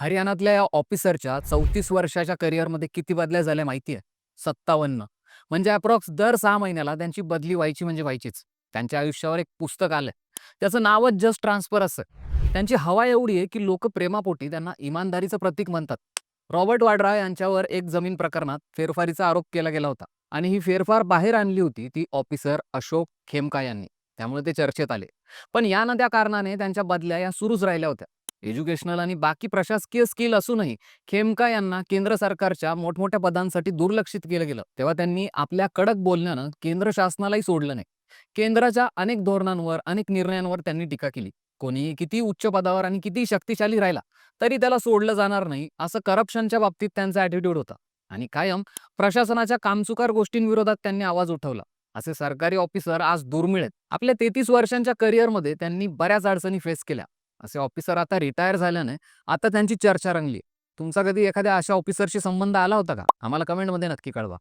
हरियाणातल्या या ऑफिसरच्या चौतीस वर्षाच्या करिअरमध्ये किती बदल्या झाल्या माहिती आहे? सत्तावन्न. म्हणजे अप्रॉक्स दर सहा महिन्याला त्यांची बदली व्हायची म्हणजे व्हायचीच. त्यांच्या आयुष्यावर एक पुस्तक आलंय. त्याचं नावच जस्ट ट्रान्सफर असं. त्यांची हवा एवढी आहे की लोक प्रेमापोटी त्यांना इमानदारीचं प्रतीक म्हणतात. रॉबर्ट वाड्रा यांच्यावर एक जमीन प्रकरणात फेरफारीचा आरोप केला गेला होता. आणि ही फेरफार बाहेर आणली होती ती ऑफिसर अशोक खेमका यांनी. त्यामुळे ते चर्चेत आले. पण या नद्या कारणाने त्यांच्या बदल्या या सुरूच राहिल्या होत्या. एज्युकेशनल आणि बाकी प्रशासकीय स्किल असूनही खेमका यांना केंद्र सरकारच्या मोठमोठ्या पदांसाठी दुर्लक्षित केलं गेलं. तेव्हा त्यांनी आपल्या कडक बोलण्यानं केंद्र शासनालाही सोडलं नाही. केंद्राच्या अनेक धोरणांवर अनेक निर्णयांवर त्यांनी टीका केली. कोणीही किती उच्च पदावर आणि किती शक्तिशाली राहिला तरी त्याला सोडलं जाणार नाही असं करप्शनच्या बाबतीत त्यांचा ॲटिट्यूड होता. आणि कायम प्रशासनाच्या कामचुकार गोष्टींविरोधात त्यांनी आवाज उठवला. असे सरकारी ऑफिसर आज दुर्मिळ आहेत. आपल्या तेहतीस वर्षांच्या करिअरमध्ये त्यांनी बऱ्याच अडचणी फेस केल्या. असे ऑफिसर आता रिटायर झाल्याने आता त्यांची चर्चा रंगली. तुमचा कधी एखाद्या अशा ऑफिसरशी संबंध आला होता का? आम्हाला कमेंटमध्ये नक्की कळवा.